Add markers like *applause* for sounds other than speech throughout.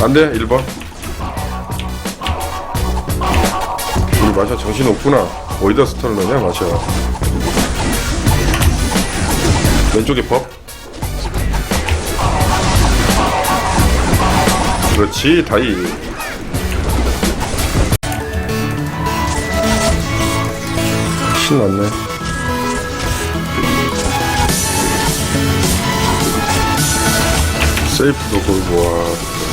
안돼 1번. 우리 마샤 정신 없구나. 어디다 스턴을 넣냐 마샤 왼쪽에 법. 그렇지 다이. 신났네. 세이프도 와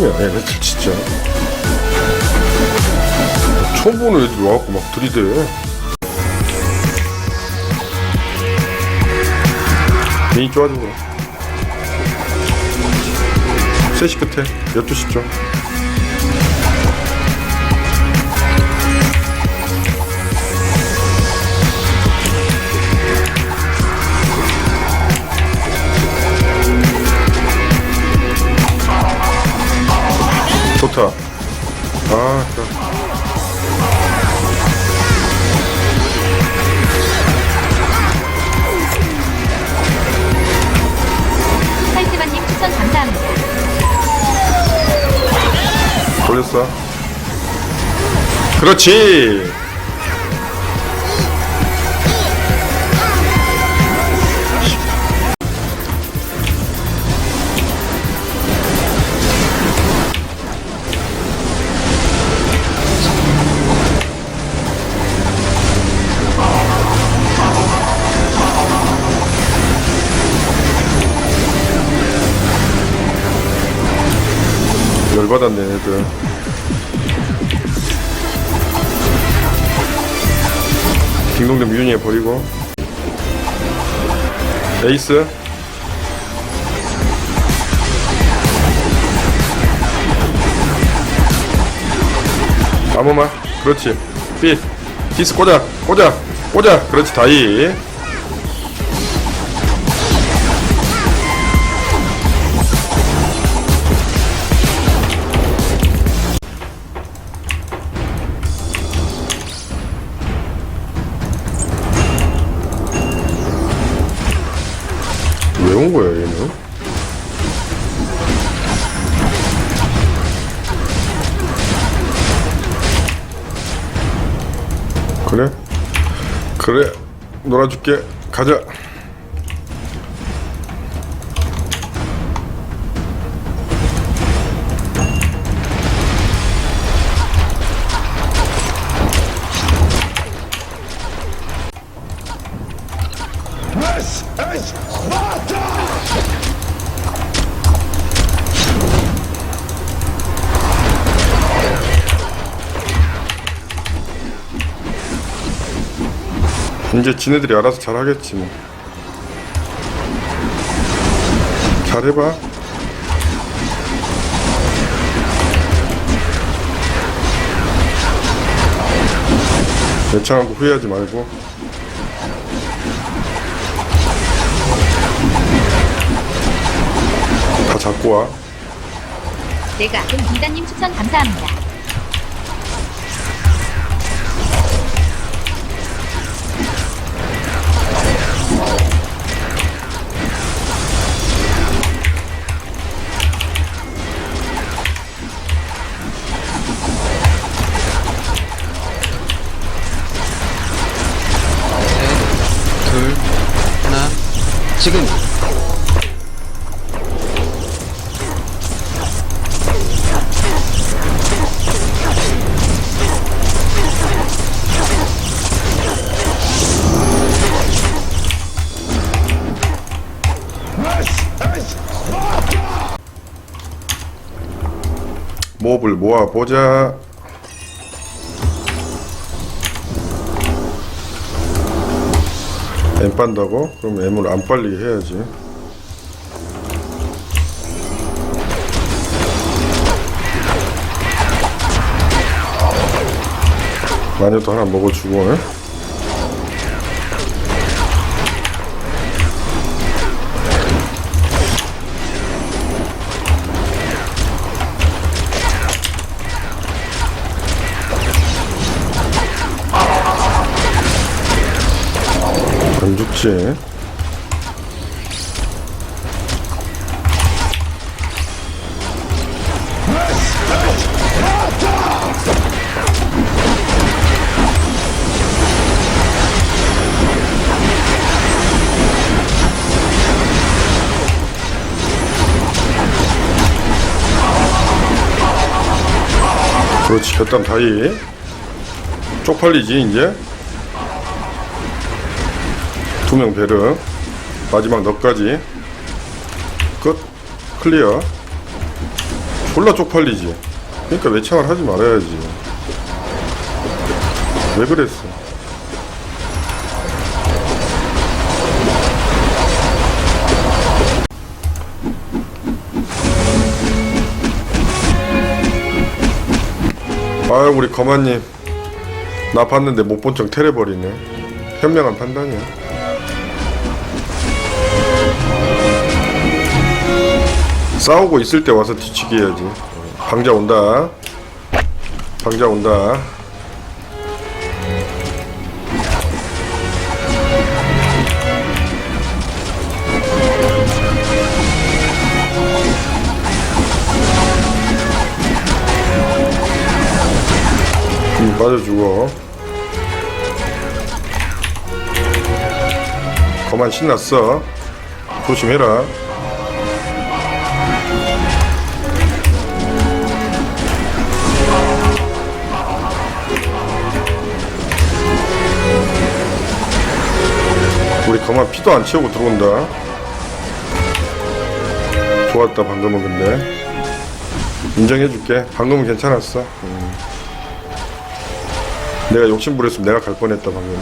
뭐냐 얘네들 진짜. 처음 보는 애들 와갖고 막 들이대. 괜히 좋아지고 세시 끝에. 12시 쪽 좋다 아 좋다 팔티바님 추천 감사합니다. 돌렸어. 그렇지 열받았네 애들. 딩동댕 유인해 버리고. 에이스. 아무마 그렇지. 삐. 디스 꽂아. 꽂아. 꽂아. 그렇지 다이 놀아줄게. 가자 이제 지네들이 알아서 잘하겠지 뭐. 잘해봐. 예창하고 후회하지 말고. 다 잡고 와. 내가 아는 비다님 추천 감사합니다. 둘, 하나, 지금. 몹을 모아보자 M 빤다고? 그럼 M을 안 빨리게 해야지 마녀도 하나 먹어주고 응? 안 죽지. 그렇지, 곁담 다이. 쪽팔리지, 이제. 두명 베르. 마지막 너까지. 끝. 클리어. 졸라 쪽팔리지. 그러니까 외창을 하지 말아야지. 왜 그랬어? 아유 우리 거마님 나 봤는데 못 본 척 테레버리네 현명한 판단이야 싸우고 있을 때 와서 뒤치기 해야지. 방자 온다. 방자 온다. 음, 빠져주고 거만 신났어. 조심해라 우리 거만 피도 안 채우고 들어온다. 좋았다 방금은 근데. 인정해줄게. 방금은 괜찮았어. 음. 내가 욕심 부렸으면 내가 갈 뻔했다 방금.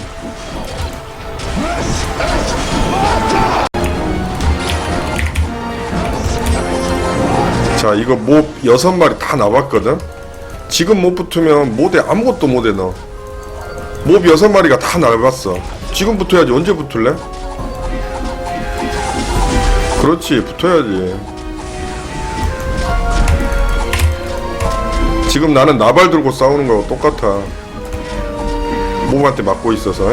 자 이거 몹 여섯 마리 다 나왔거든? 지금 못 붙으면 못에 아무것도 못해 너몹 여섯 마리가 다 나왔어 지금 붙어야지. 언제 붙을래? 그렇지 붙어야지. 지금 나는 나발 들고 싸우는 거하고 똑같아. 몸한테 맞고 있어서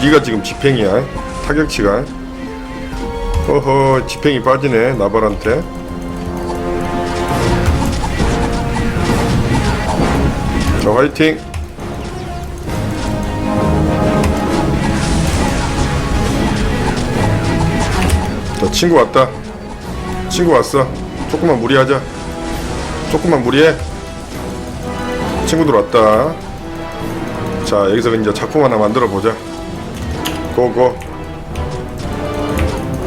네가 지금 지팽이야 타격치가 어허 지팽이 빠지네 나발한테. 자 화이팅 친구 왔다. 친구 왔어. 조금만 무리하자. 조금만 무리해. 친구들 왔다. 자 여기서 이제 작품 하나 만들어 보자. 고고.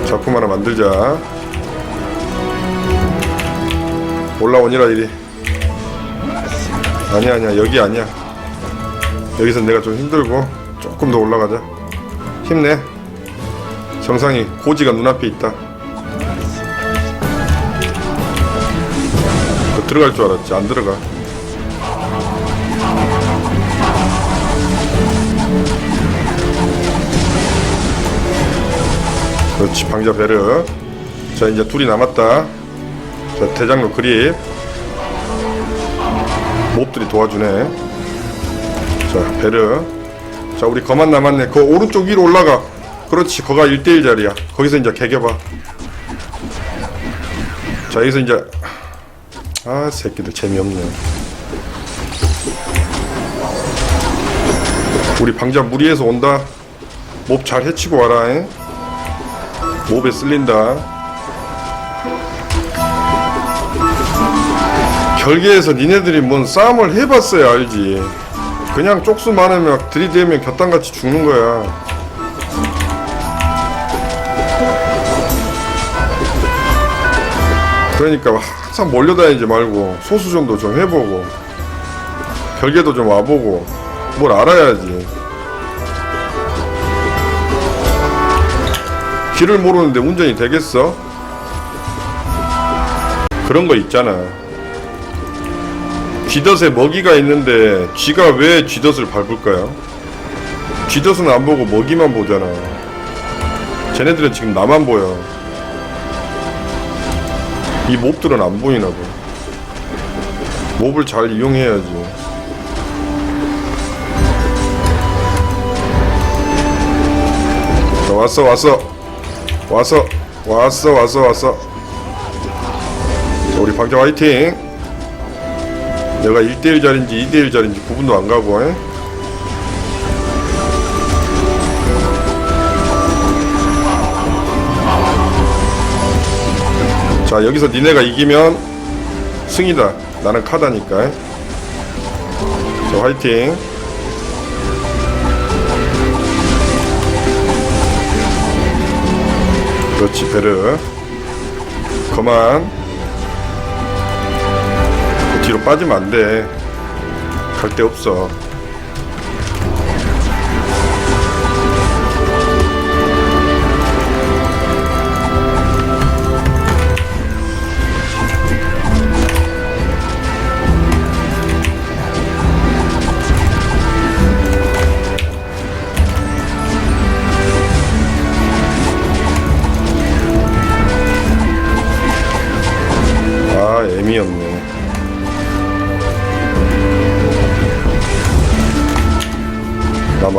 작품 하나 만들자. 올라오니라 이리. 아니야 아니야. 여기 아니야. 여기서 내가 좀 힘들고 조금 더 올라가자. 힘내. 정상이 고지가 눈앞에 있다 들어갈 줄 알았지. 안 들어가. 그렇지 방자 베르 자 이제 둘이 남았다. 자 대장로 그립. 몹들이 도와주네. 자 베르 자 우리 거만 남았네. 그 오른쪽 위로 올라가. 그렇지 거가 1대1 자리야. 거기서 이제 개겨봐. 자 여기서 이제 아 새끼들 재미없네. 우리 방자 무리해서 온다. 몹 잘 해치고 와라 잉? 몹에 쓸린다. 결계에서 니네들이 뭔 싸움을 해봤어야 알지. 그냥 쪽수 많으면 들이대면 곁당같이 죽는 거야. 그러니까 항상 몰려다니지 말고 소수 정도 좀 해보고 결계도 좀 와보고 뭘 알아야지 길을 모르는데 운전이 되겠어? 그런 거 있잖아 쥐덫에 먹이가 있는데 쥐가 왜 쥐덫을 밟을까요? 쥐덫은 안 보고 먹이만 보잖아 쟤네들은 지금 나만 보여 이 몹들은 안 보이나 봐. 몹을 잘 이용해야지. 자 왔어 왔어. 왔어 왔어 왔어 왔어. 자, 우리 방자 화이팅. 내가 1대1 자리인지 2대1 자리인지 구분도 안 가고 에? 자 여기서 니네가 이기면 승이다. 나는 카다니까. 에? 자 화이팅. 그렇지 베르. 그만. 뒤로 빠지면 안돼. 갈 데 없어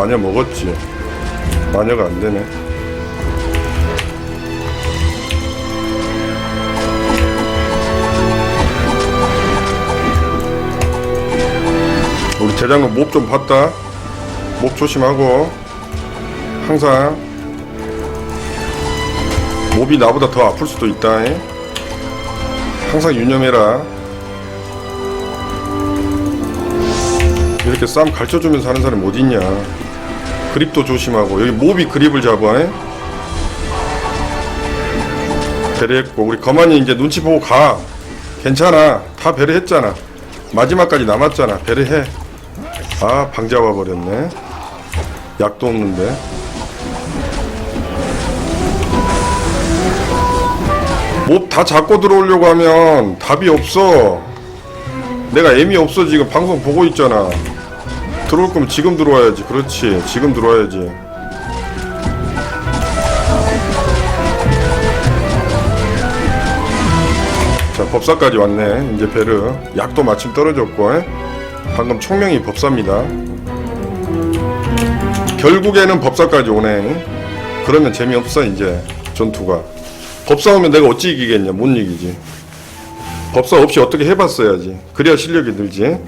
마녀 먹었지 마녀가 안 되네 우리 대장군 목 좀 봤다 목 조심하고 항상 몹이 나보다 더 아플 수도 있다 잉? 항상 유념해라. 이렇게 싸움 가르쳐주면서 하는 사람이 어딨냐. 그립도 조심하고, 여기 몹이 그립을 잡아, 에? 배려했고, 우리 거만이 이제 눈치 보고 가. 괜찮아. 다 배려했잖아. 마지막까지 남았잖아. 배려해. 아, 방 잡아 버렸네. 약도 없는데. 몹 다 잡고 들어오려고 하면 답이 없어. 내가 애미 없어 지금 방송 보고 있잖아. 들어올 거면 지금 들어와야지. 그렇지. 지금 들어와야지. 자 법사까지 왔네. 이제 베르 약도 마침 떨어졌고 에? 방금 총명이 법사입니다. 결국에는 법사까지 오네. 그러면 재미없어 이제 전투가. 법사 오면 내가 어찌 이기겠냐 못 이기지 법사 없이 어떻게 해봤어야지 그래야 실력이 늘지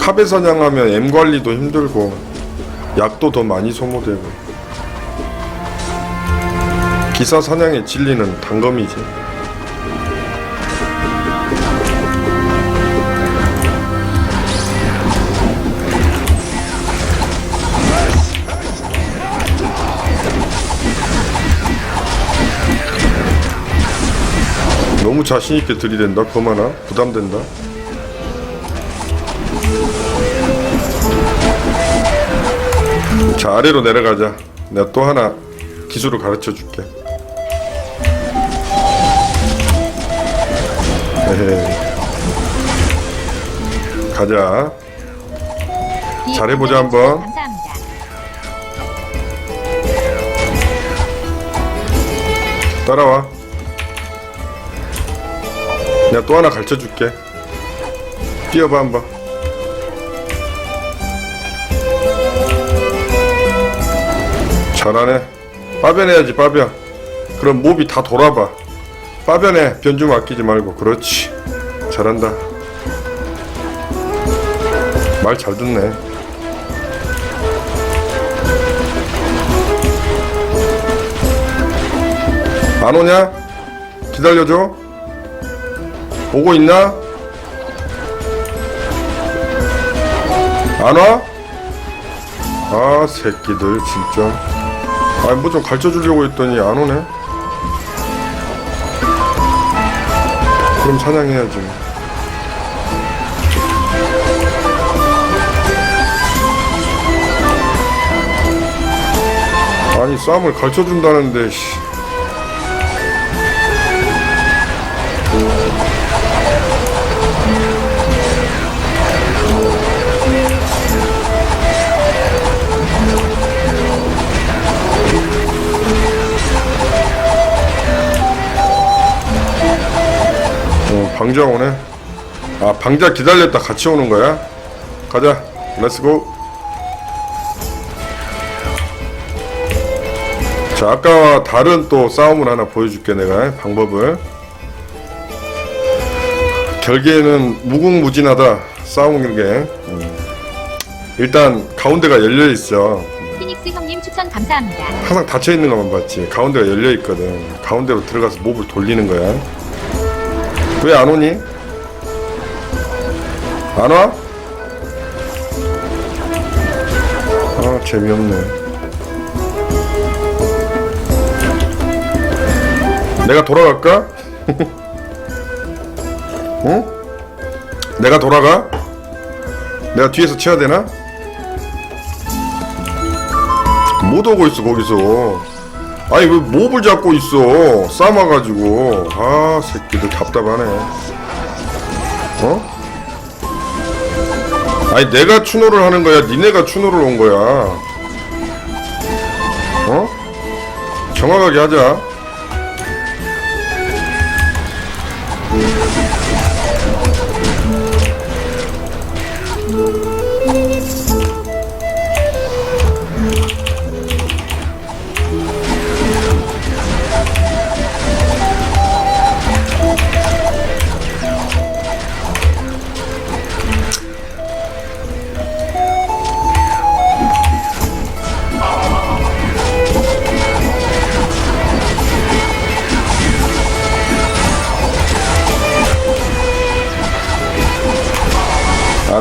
카베 사냥하면 M 관리도 힘들고 약도 더 많이 소모되고. 기사 사냥의 진리는 단검이지. 너무 자신있게 들이댄다 그만아 부담된다 자 아래로 내려가자 내가 또 하나 기술을 가르쳐 줄게 에헤이. 가자 이 잘해보자, 한번. 감사합니다. 따라와 내가 또 하나 가르쳐 줄게 뛰어봐 한번 잘하네 빠변해야지 빠변 그럼 몹이 다 돌아봐 빠변해 변좀 아끼지 말고 그렇지 잘한다 말 잘 듣네 안 오냐? 기다려줘. 오고 있나? 안 와? 아, 새끼들, 진짜. 아, 뭐좀 가르쳐 주려고 했더니 안 오네? 그럼 사냥해야지. 뭐. 아니, 싸움을 가르쳐 준다는데, 방자 오네. 아, 방자 기다렸다 같이 오는 거야? 가자. 렛츠고. 자 아까와 다른 또 싸움을 하나 보여줄게 내가 방법을 결계는 무궁무진하다 싸우는 게 음. 일단 가운데가 열려 있어 피닉스 형님 추천 감사합니다. 항상 닫혀 있는 것만 봤지 가운데가 열려 있거든 가운데로 들어가서 몹을 돌리는 거야 왜 안 오니? 안 와? 아 재미없네 내가 돌아갈까? 응? *laughs* 내가 돌아가? 내가 뒤에서 쳐야 되나? 못 오고 있어 거기서 아니 왜 몹을 잡고 있어? 싸마가지고. 아 새끼들 답답하네. 어? 아니 내가 추노를 하는 거야? 니네가 추노를 온 거야? 어? 정확하게 하자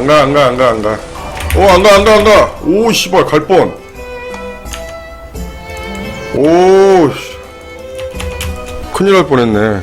안가 안가 안가 안가. 어안가 안가 안가. 오 씨발 갈뻔. 오 씨. 큰일 날 뻔했네